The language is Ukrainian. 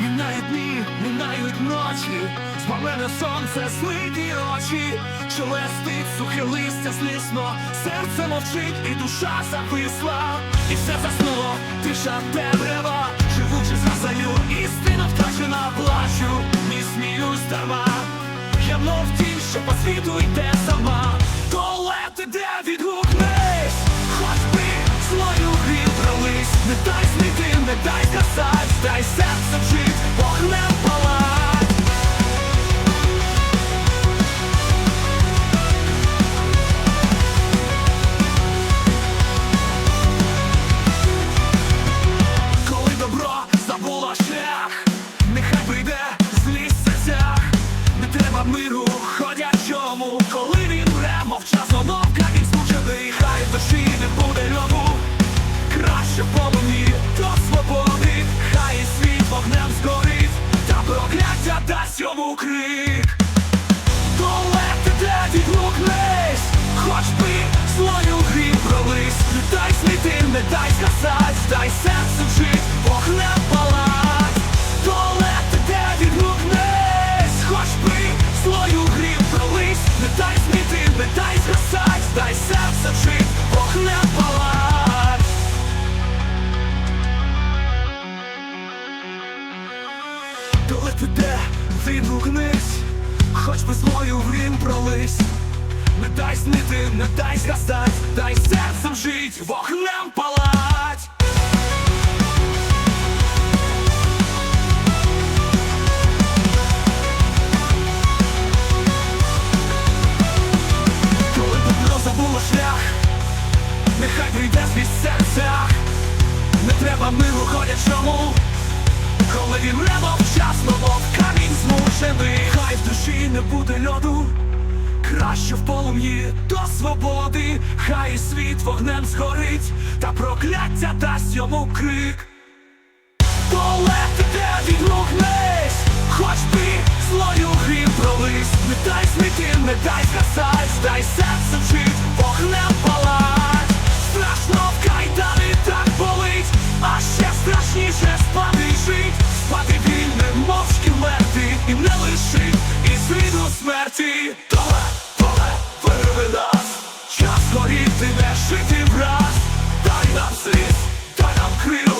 Минають дні, мінають ночі, спалене сонце, слиті очі, Шелестить сухе листя злісно, серце мовчить і душа зависла, і все заснуло, тиша темрява, живучи за заю, істина втрачена плачу, полумі до свободи, хай світ вогнем згорить, та прокляття дасть йому крик. Долети де відгукнись, хоч би злою в грім пролись. Не дай знити, не дай згасать, дай серцем жить, вогнем палать. Коли добро забуло шлях, нехай прийде в серцях, не треба миру ходячому, коли він небо вчасно, мов камінь змушений, хай в душі не буде льоду. Краще в полум'ї до свободи, хай і світ вогнем згорить, та прокляття дасть йому крик. Долети де відгукнись, горіти, не шити враз, дай нам сліз, дай нам крило.